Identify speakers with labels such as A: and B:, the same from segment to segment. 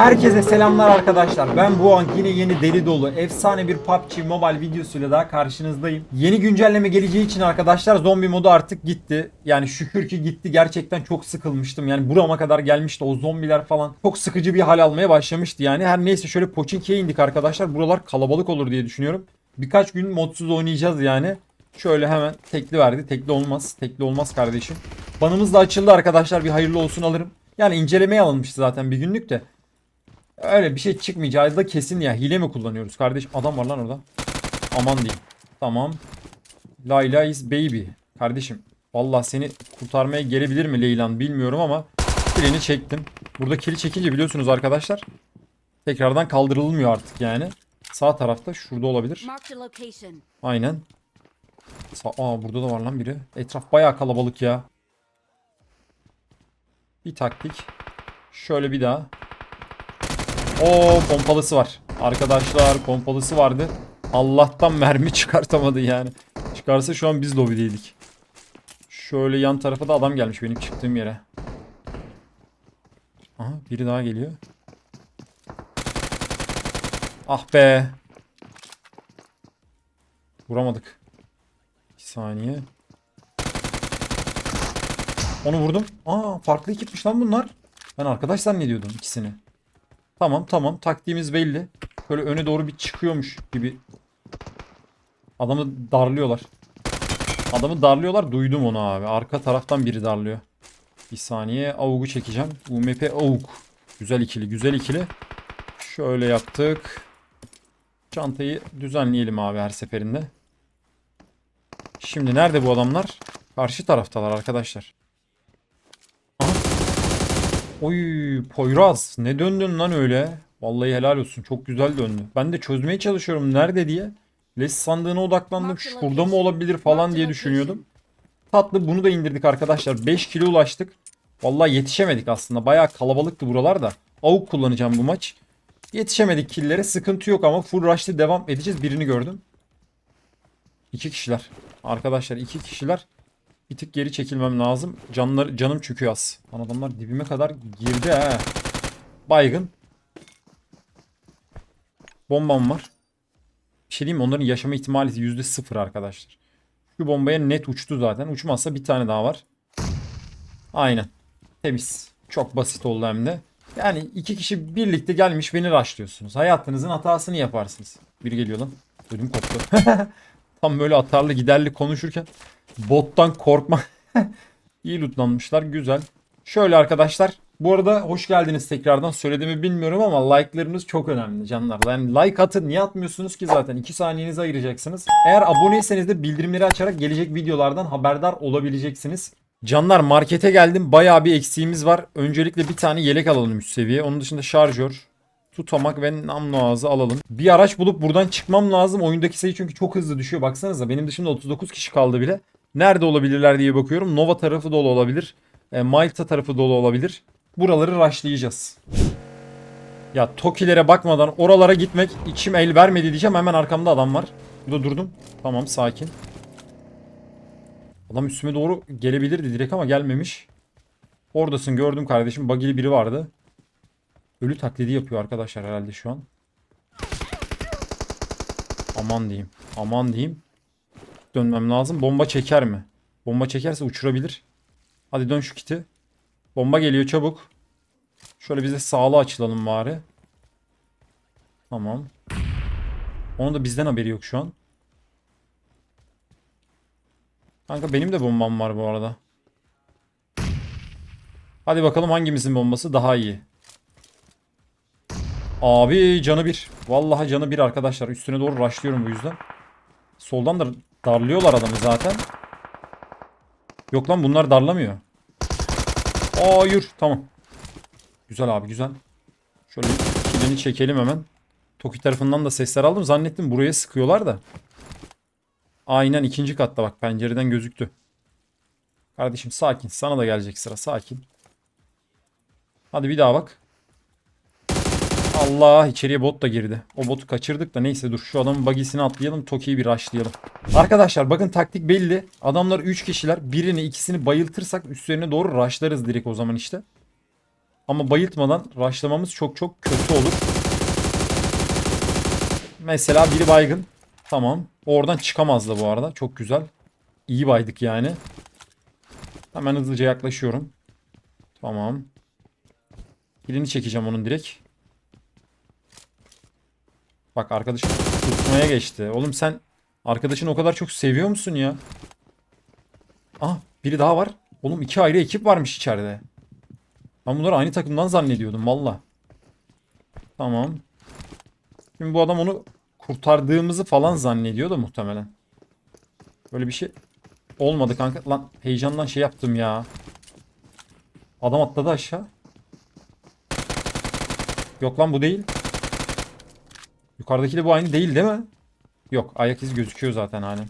A: Herkese selamlar arkadaşlar. Ben bu an yine yeni deli dolu efsane bir PUBG Mobile videosuyla daha karşınızdayım. Yeni güncelleme geleceği için arkadaşlar zombi modu artık gitti. Yani şükür ki gitti. Gerçekten çok sıkılmıştım. Yani burama kadar gelmişti o zombiler falan. Çok sıkıcı bir hal almaya başlamıştı yani. Her neyse şöyle Pochinki'ye indik arkadaşlar. Buralar kalabalık olur diye düşünüyorum. Birkaç gün modsuz oynayacağız yani. Şöyle hemen tekli verdi. Tekli olmaz. Tekli olmaz kardeşim. Banımız da açıldı arkadaşlar. Bir hayırlı olsun alırım. Yani incelemeye alınmıştı zaten bir günlük de. Öyle bir şey çıkmayacağı da kesin ya. Hile mi kullanıyoruz kardeş? Adam var lan orada. Aman diyeyim. Tamam. Layla is baby. Kardeşim. Vallahi seni kurtarmaya gelebilir mi Leylan bilmiyorum ama kilini çektim. Burada kili çekince biliyorsunuz arkadaşlar. Tekrardan kaldırılmıyor artık yani. Sağ tarafta şurada olabilir. Aynen. Sa Aa burada da var lan biri. Etraf bayağı kalabalık ya. Bir taktik. Şöyle bir daha. O pompalısı var. Arkadaşlar pompalısı vardı. Allah'tan mermi çıkartamadı yani. Çıkarsa şu an biz lobideydik. Şöyle yan tarafa da adam gelmiş benim çıktığım yere. Aha biri daha geliyor. Ah be. Vuramadık. Bir saniye. Onu vurdum. Aa farklı ekipmiş lan bunlar. Ben arkadaş zannediyordum ikisini. Tamam tamam taktiğimiz belli. Böyle öne doğru bir çıkıyormuş gibi. Adamı darlıyorlar. Adamı darlıyorlar duydum onu abi. Arka taraftan biri darlıyor. Bir saniye avugu çekeceğim. UMP avuk. Güzel ikili güzel ikili. Şöyle yaptık. Çantayı düzenleyelim abi her seferinde. Şimdi nerede bu adamlar? Karşı taraftalar arkadaşlar. Oy Poyraz ne döndün lan öyle? Vallahi helal olsun çok güzel döndü. Ben de çözmeye çalışıyorum nerede diye. Les sandığına odaklandım. Şurada mı olabilir falan diye düşünüyordum. Tatlı bunu da indirdik arkadaşlar. 5 kilo ulaştık. Vallahi yetişemedik aslında. Bayağı kalabalıktı buralar da. Avuk kullanacağım bu maç. Yetişemedik killere. Sıkıntı yok ama full rush'ta devam edeceğiz. Birini gördüm. İki kişiler. Arkadaşlar iki kişiler. Bir tık geri çekilmem lazım. Canlar, canım çöküyor az. Lan adamlar dibime kadar girdi he. Baygın. Bombam var. Bir şey diyeyim? Onların yaşama ihtimali yüzde sıfır arkadaşlar. Şu bombaya net uçtu zaten. Uçmazsa bir tane daha var. Aynen. Temiz. Çok basit oldu hem de. Yani iki kişi birlikte gelmiş beni rushlıyorsunuz. Hayatınızın hatasını yaparsınız. Biri geliyor lan. Ödüm koptu. Tam böyle atarlı giderli konuşurken bottan korkma. İyi lootlanmışlar. Güzel. Şöyle arkadaşlar. Bu arada hoş geldiniz tekrardan. Söylediğimi bilmiyorum ama like'larınız çok önemli canlar. Yani like atın. Niye atmıyorsunuz ki zaten? 2 saniyenizi ayıracaksınız. Eğer aboneyseniz de bildirimleri açarak gelecek videolardan haberdar olabileceksiniz. Canlar markete geldim. Bayağı bir eksiğimiz var. Öncelikle bir tane yelek alalım üst seviye. Onun dışında şarjör, tutamak ve namlu ağzı alalım. Bir araç bulup buradan çıkmam lazım. Oyundaki sayı çünkü çok hızlı düşüyor. Baksanıza benim dışımda 39 kişi kaldı bile. Nerede olabilirler diye bakıyorum. Nova tarafı dolu olabilir. E, Malta tarafı dolu olabilir. Buraları rushlayacağız. Ya Tokilere bakmadan oralara gitmek içim el vermedi diyeceğim. Hemen arkamda adam var. Burada durdum. Tamam sakin. Adam üstüme doğru gelebilirdi direkt ama gelmemiş. Oradasın gördüm kardeşim. Bagili biri vardı. Ölü taklidi yapıyor arkadaşlar herhalde şu an. Aman diyeyim. Aman diyeyim. Dönmem lazım. Bomba çeker mi? Bomba çekerse uçurabilir. Hadi dön şu kiti. Bomba geliyor çabuk. Şöyle bize sağlı açılalım bari. Tamam. Onun da bizden haberi yok şu an. Kanka benim de bombam var bu arada. Hadi bakalım hangimizin bombası daha iyi. Abi canı bir. Vallahi canı bir arkadaşlar. Üstüne doğru rushlıyorum bu yüzden. Soldan da darlıyorlar adamı zaten. Yok lan bunlar darlamıyor. Hayır. Tamam. Güzel abi güzel. Şöyle kilini çekelim hemen. Toki tarafından da sesler aldım. Zannettim buraya sıkıyorlar da. Aynen ikinci katta bak pencereden gözüktü. Kardeşim sakin. Sana da gelecek sıra sakin. Hadi bir daha bak. Allah içeriye bot da girdi. O botu kaçırdık da neyse dur şu adamın bagisini atlayalım. Toki'yi bir rushlayalım. Arkadaşlar bakın taktik belli. Adamlar 3 kişiler. Birini ikisini bayıltırsak üstlerine doğru rushlarız direkt o zaman işte. Ama bayıltmadan rushlamamız çok çok kötü olur. Mesela biri baygın. Tamam. Oradan çıkamazdı bu arada. Çok güzel. İyi baydık yani. Hemen hızlıca yaklaşıyorum. Tamam. Kilini çekeceğim onun direkt. Bak arkadaşım tutmaya geçti. Oğlum sen arkadaşını o kadar çok seviyor musun ya? Ah biri daha var. Oğlum iki ayrı ekip varmış içeride. Ben bunları aynı takımdan zannediyordum valla. Tamam. Şimdi bu adam onu kurtardığımızı falan zannediyor da muhtemelen. Böyle bir şey olmadı kanka. Lan heyecandan şey yaptım ya. Adam atladı aşağı. Yok lan bu değil. Yukarıdaki de bu aynı değil değil mi? Yok ayak izi gözüküyor zaten hani.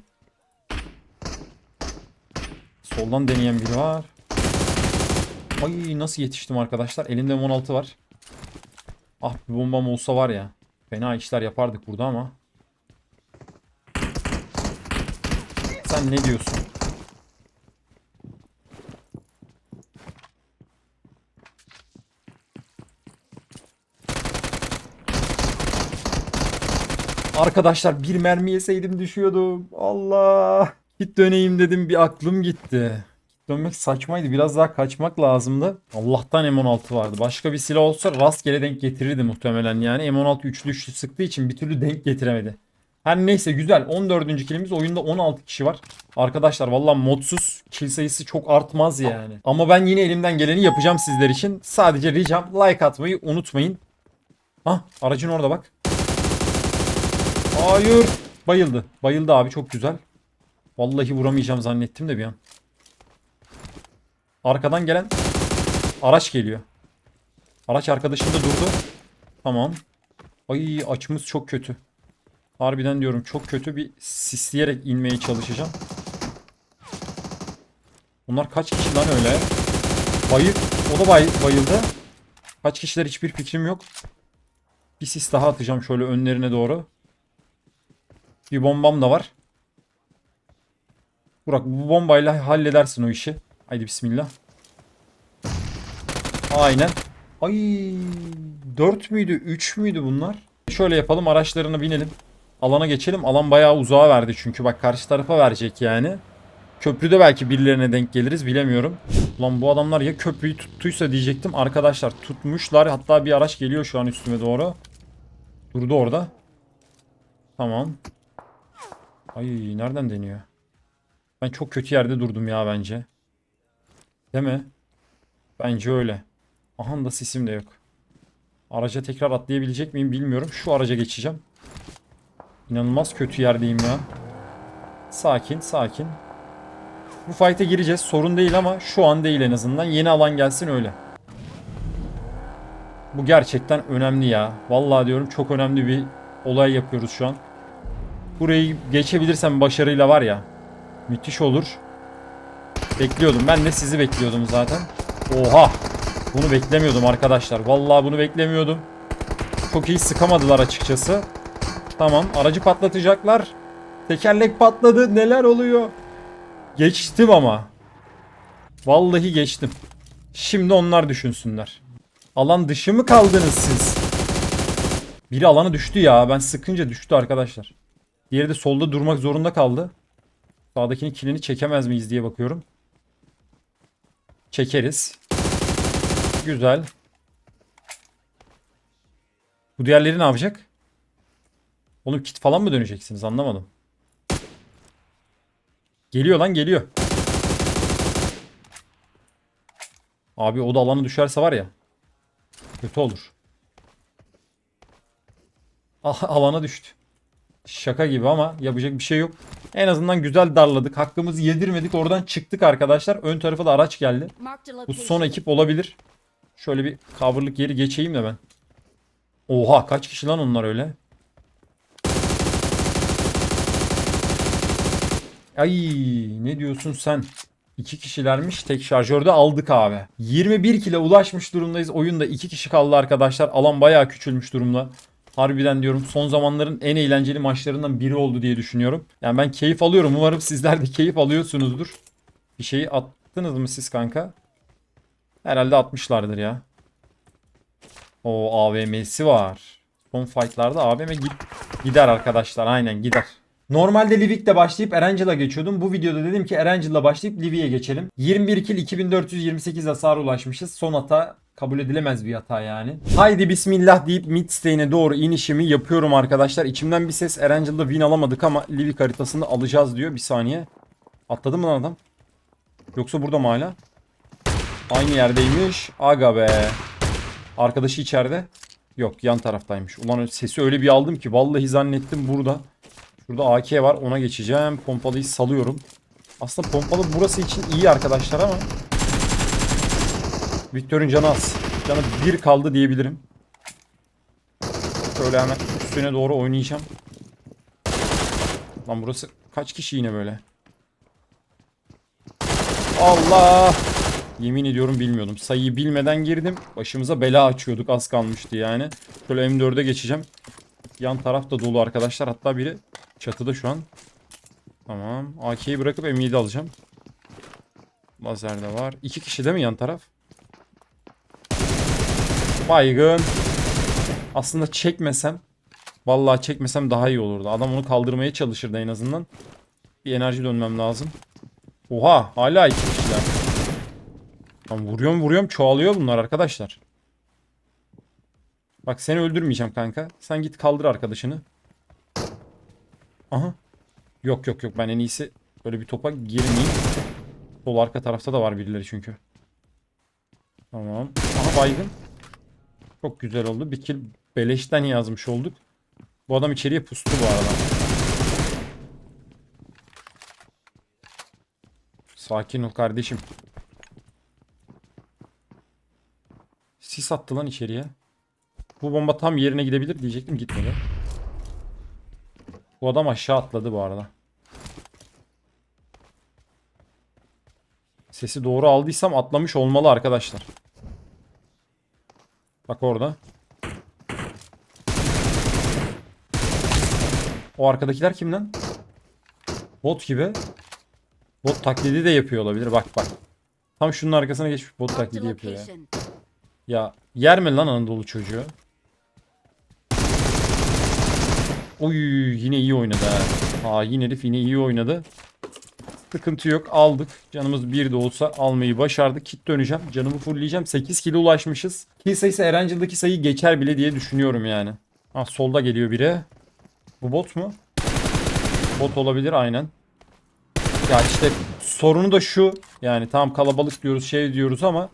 A: Soldan deneyen biri var. Ay nasıl yetiştim arkadaşlar. Elimde M16 var. Ah bir bombam olsa var ya. Fena işler yapardık burada ama. Sen ne diyorsun? Arkadaşlar bir mermi yeseydim düşüyordum. Allah. Git döneyim dedim bir aklım gitti. Dönmek saçmaydı. Biraz daha kaçmak lazımdı. Allah'tan M16 vardı. Başka bir silah olsa rastgele denk getirirdi muhtemelen yani. M16 üçlü üçlü sıktığı için bir türlü denk getiremedi. Her neyse güzel. 14. kilimiz. Oyunda 16 kişi var. Arkadaşlar valla modsuz kill sayısı çok artmaz yani. Ama ben yine elimden geleni yapacağım sizler için. Sadece ricam like atmayı unutmayın. Ah aracın orada bak. Hayır. Bayıldı. Bayıldı abi çok güzel. Vallahi vuramayacağım zannettim de bir an. Arkadan gelen araç geliyor. Araç arkadaşında durdu. Tamam. Ay açımız çok kötü. Harbiden diyorum çok kötü bir sisleyerek inmeye çalışacağım. Bunlar kaç kişi lan öyle? Bayı o da bay bayıldı. Kaç kişiler hiçbir fikrim yok. Bir sis daha atacağım şöyle önlerine doğru. Bir bombam da var. Burak bu bombayla halledersin o işi. Haydi bismillah. Aynen. Ay 4 müydü 3 müydü bunlar? Şöyle yapalım araçlarına binelim. Alana geçelim. Alan bayağı uzağa verdi çünkü bak karşı tarafa verecek yani. Köprüde belki birilerine denk geliriz bilemiyorum. Ulan bu adamlar ya köprüyü tuttuysa diyecektim. Arkadaşlar tutmuşlar. Hatta bir araç geliyor şu an üstüme doğru. Durdu orada. Tamam. Ay nereden deniyor? Ben çok kötü yerde durdum ya bence. Değil mi? Bence öyle. Aha da sesim de yok. Araca tekrar atlayabilecek miyim bilmiyorum. Şu araca geçeceğim. İnanılmaz kötü yerdeyim ya. Sakin sakin. Bu fight'e gireceğiz. Sorun değil ama şu an değil en azından. Yeni alan gelsin öyle. Bu gerçekten önemli ya. Vallahi diyorum çok önemli bir olay yapıyoruz şu an. Burayı geçebilirsem başarıyla var ya. Müthiş olur. Bekliyordum. Ben de sizi bekliyordum zaten. Oha. Bunu beklemiyordum arkadaşlar. Vallahi bunu beklemiyordum. Çok iyi sıkamadılar açıkçası. Tamam. Aracı patlatacaklar. Tekerlek patladı. Neler oluyor? Geçtim ama. Vallahi geçtim. Şimdi onlar düşünsünler. Alan dışı mı kaldınız siz? Biri alana düştü ya. Ben sıkınca düştü arkadaşlar. Diğeri de solda durmak zorunda kaldı. Sağdakinin kilini çekemez miyiz diye bakıyorum. Çekeriz. Güzel. Bu diğerleri ne yapacak? Oğlum kit falan mı döneceksiniz anlamadım. Geliyor lan geliyor. Abi o da alanı düşerse var ya. Kötü olur. Ah, alana düştü. Şaka gibi ama yapacak bir şey yok. En azından güzel darladık. Hakkımızı yedirmedik. Oradan çıktık arkadaşlar. Ön tarafa da araç geldi. Bu son ekip olabilir. Şöyle bir coverlık yeri geçeyim de ben. Oha kaç kişi lan onlar öyle? Ay ne diyorsun sen? İki kişilermiş tek şarjörde aldık abi. 21 kile ulaşmış durumdayız. Oyunda iki kişi kaldı arkadaşlar. Alan bayağı küçülmüş durumda. Harbiden diyorum son zamanların en eğlenceli maçlarından biri oldu diye düşünüyorum. Yani ben keyif alıyorum. Umarım sizler de keyif alıyorsunuzdur. Bir şeyi attınız mı siz kanka? Herhalde atmışlardır ya. O AVM'si var. Son fightlarda AVM git- gider arkadaşlar. Aynen gider. Normalde Livik'le başlayıp Erangel'a geçiyordum. Bu videoda dedim ki Erangel'la başlayıp Livik'e geçelim. 21 kill 2428 hasara ulaşmışız. Son hata kabul edilemez bir hata yani. Haydi bismillah deyip mid stane'e doğru inişimi yapıyorum arkadaşlar. İçimden bir ses Erangel'da win alamadık ama Livik haritasında alacağız diyor. Bir saniye. Atladı mı lan adam? Yoksa burada mı hala? Aynı yerdeymiş. Aga be. Arkadaşı içeride. Yok yan taraftaymış. Ulan sesi öyle bir aldım ki vallahi zannettim burada. Şurada AK var ona geçeceğim. Pompalıyı salıyorum. Aslında pompalı burası için iyi arkadaşlar ama. Victor'un canı az. Canı bir kaldı diyebilirim. Şöyle hemen üstüne doğru oynayacağım. Lan burası kaç kişi yine böyle? Allah! Yemin ediyorum bilmiyordum. Sayıyı bilmeden girdim. Başımıza bela açıyorduk az kalmıştı yani. Şöyle M4'e geçeceğim. Yan taraf da dolu arkadaşlar. Hatta biri çatıda şu an. Tamam. AK'yi bırakıp M7 alacağım. Lazer de var. İki kişi değil mi yan taraf? Baygın. Aslında çekmesem. Vallahi çekmesem daha iyi olurdu. Adam onu kaldırmaya çalışırdı en azından. Bir enerji dönmem lazım. Oha hala iki kişiler. Lan vuruyorum vuruyorum çoğalıyor bunlar arkadaşlar. Bak seni öldürmeyeceğim kanka. Sen git kaldır arkadaşını. Aha. Yok yok yok ben en iyisi böyle bir topa girmeyeyim. Sol arka tarafta da var birileri çünkü. Tamam. Aha baygın. Çok güzel oldu. Bir kill beleşten yazmış olduk. Bu adam içeriye pustu bu arada. Sakin ol kardeşim. Sis attı lan içeriye. Bu bomba tam yerine gidebilir diyecektim gitmedi. Bu adam aşağı atladı bu arada. Sesi doğru aldıysam atlamış olmalı arkadaşlar. Bak orada. O arkadakiler kim lan? Bot gibi. Bot taklidi de yapıyor olabilir. Bak bak. Tam şunun arkasına geçmiş bot taklidi yapıyor ya. Ya yer mi lan Anadolu çocuğu? Oy yine iyi oynadı ha. Hain herif yine iyi oynadı. Sıkıntı yok aldık. Canımız bir de olsa almayı başardık. Kit döneceğim. Canımı fullleyeceğim. 8 kilo ulaşmışız. Kill sayısı Erangel'daki sayıyı geçer bile diye düşünüyorum yani. Ha solda geliyor biri. Bu bot mu? Bot olabilir aynen. Ya işte sorunu da şu. Yani tamam kalabalık diyoruz şey diyoruz ama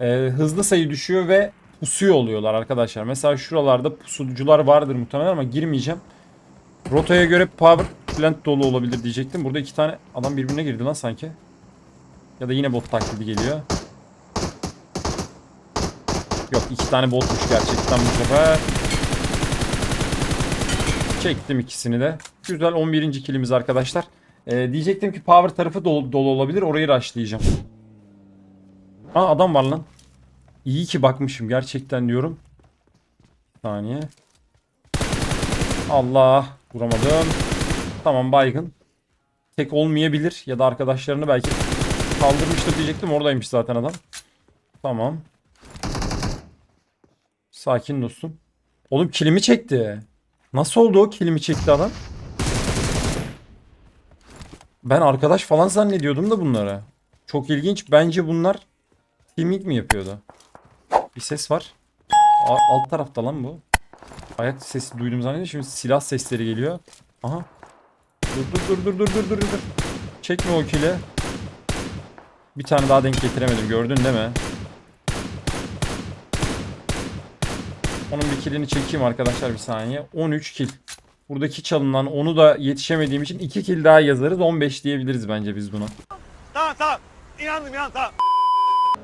A: e, hızlı sayı düşüyor ve pusuyor oluyorlar arkadaşlar. Mesela şuralarda pusucular vardır muhtemelen ama girmeyeceğim. Rotaya göre power plant dolu olabilir diyecektim. Burada iki tane adam birbirine girdi lan sanki. Ya da yine bot taklidi geliyor. Yok iki tane botmuş gerçekten bu sefer. Çektim ikisini de. Güzel 11. kilimiz arkadaşlar. Ee, diyecektim ki power tarafı dolu, dolu olabilir. Orayı rushlayacağım. Aa adam var lan. İyi ki bakmışım gerçekten diyorum. Bir saniye. Allah vuramadım. Tamam baygın. Tek olmayabilir ya da arkadaşlarını belki kaldırmıştır diyecektim. Oradaymış zaten adam. Tamam. Sakin dostum. Oğlum kilimi çekti. Nasıl oldu o kilimi çekti adam? Ben arkadaş falan zannediyordum da bunlara. Çok ilginç. Bence bunlar teaming mi yapıyordu? Bir ses var. A- alt tarafta lan bu. Ayak sesi duydum zannediyorum. Şimdi silah sesleri geliyor. Aha. Dur dur dur dur dur dur dur dur. Çekme o kili. Bir tane daha denk getiremedim. Gördün değil mi? Onun bir kilini çekeyim arkadaşlar bir saniye. 13 kill. Buradaki çalınan onu da yetişemediğim için 2 kill daha yazarız. 15 diyebiliriz bence biz buna.
B: Tamam tamam. İnandım inandım tamam.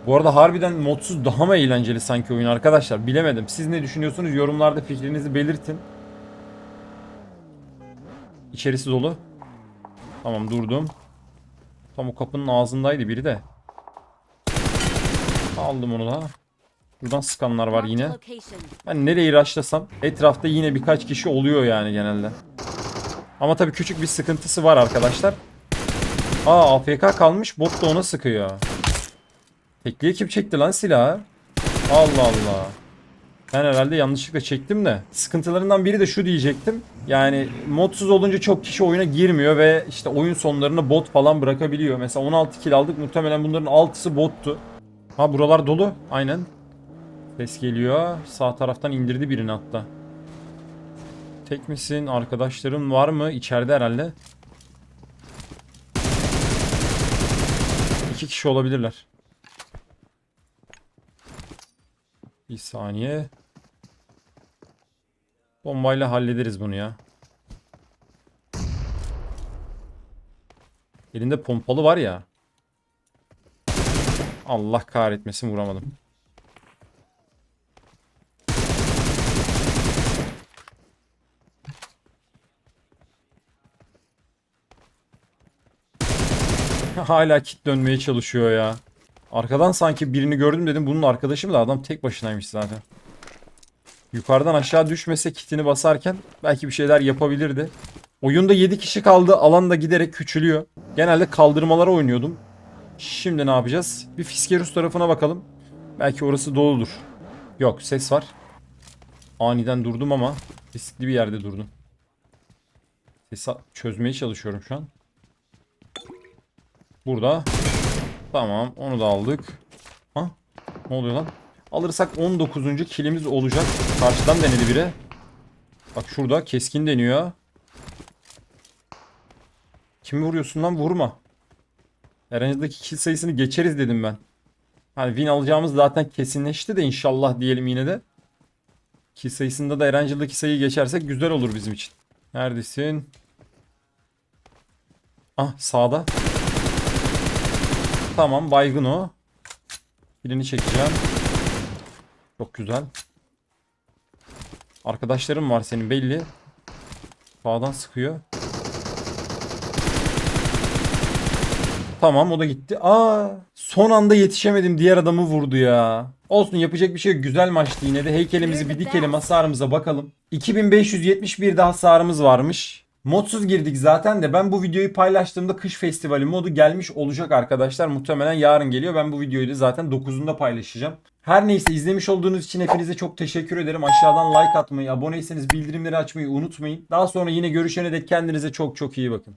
A: Bu arada harbiden modsuz daha mı eğlenceli sanki oyun arkadaşlar? Bilemedim. Siz ne düşünüyorsunuz? Yorumlarda fikrinizi belirtin. İçerisi dolu. Tamam durdum. Tam o kapının ağzındaydı biri de. Aldım onu da. Buradan sıkanlar var yine. Ben nereyi raşlasam etrafta yine birkaç kişi oluyor yani genelde. Ama tabii küçük bir sıkıntısı var arkadaşlar. Aa AFK kalmış bot da ona sıkıyor. Tekliye kim çekti lan silahı? Allah Allah. Ben herhalde yanlışlıkla çektim de. Sıkıntılarından biri de şu diyecektim. Yani modsuz olunca çok kişi oyuna girmiyor ve işte oyun sonlarına bot falan bırakabiliyor. Mesela 16 kill aldık muhtemelen bunların 6'sı bottu. Ha buralar dolu. Aynen. Ses geliyor. Sağ taraftan indirdi birini hatta. Tek misin? Arkadaşların var mı? İçeride herhalde. İki kişi olabilirler. Bir saniye. Bombayla hallederiz bunu ya. Elinde pompalı var ya. Allah kahretmesin vuramadım. Hala kit dönmeye çalışıyor ya. Arkadan sanki birini gördüm dedim bunun arkadaşı mı da adam tek başınaymış zaten. Yukarıdan aşağı düşmese kitini basarken belki bir şeyler yapabilirdi. Oyunda 7 kişi kaldı. Alan da giderek küçülüyor. Genelde kaldırmalara oynuyordum. Şimdi ne yapacağız? Bir Fiskerus tarafına bakalım. Belki orası doludur. Yok ses var. Aniden durdum ama riskli bir yerde durdum. Sesi çözmeye çalışıyorum şu an. Burada. Tamam onu da aldık. Ha? Ne oluyor lan? Alırsak 19. kilimiz olacak. Karşıdan denedi biri. Bak şurada keskin deniyor. Kimi vuruyorsun lan? Vurma. Erencil'deki kill sayısını geçeriz dedim ben. Hani win alacağımız zaten kesinleşti de inşallah diyelim yine de. Kill sayısında da Erencil'deki sayıyı geçersek güzel olur bizim için. Neredesin? Ah sağda. Tamam baygın o. Birini çekeceğim. Çok güzel. Arkadaşlarım var senin belli. Sağdan sıkıyor. Tamam o da gitti. Aa, son anda yetişemedim. Diğer adamı vurdu ya. Olsun yapacak bir şey yok. Güzel maçtı yine de. Heykelimizi bir dikelim hasarımıza bakalım. 2571 de hasarımız varmış. Modsuz girdik zaten de ben bu videoyu paylaştığımda kış festivali modu gelmiş olacak arkadaşlar. Muhtemelen yarın geliyor. Ben bu videoyu da zaten 9'unda paylaşacağım. Her neyse izlemiş olduğunuz için hepinize çok teşekkür ederim. Aşağıdan like atmayı, aboneyseniz bildirimleri açmayı unutmayın. Daha sonra yine görüşene dek kendinize çok çok iyi bakın.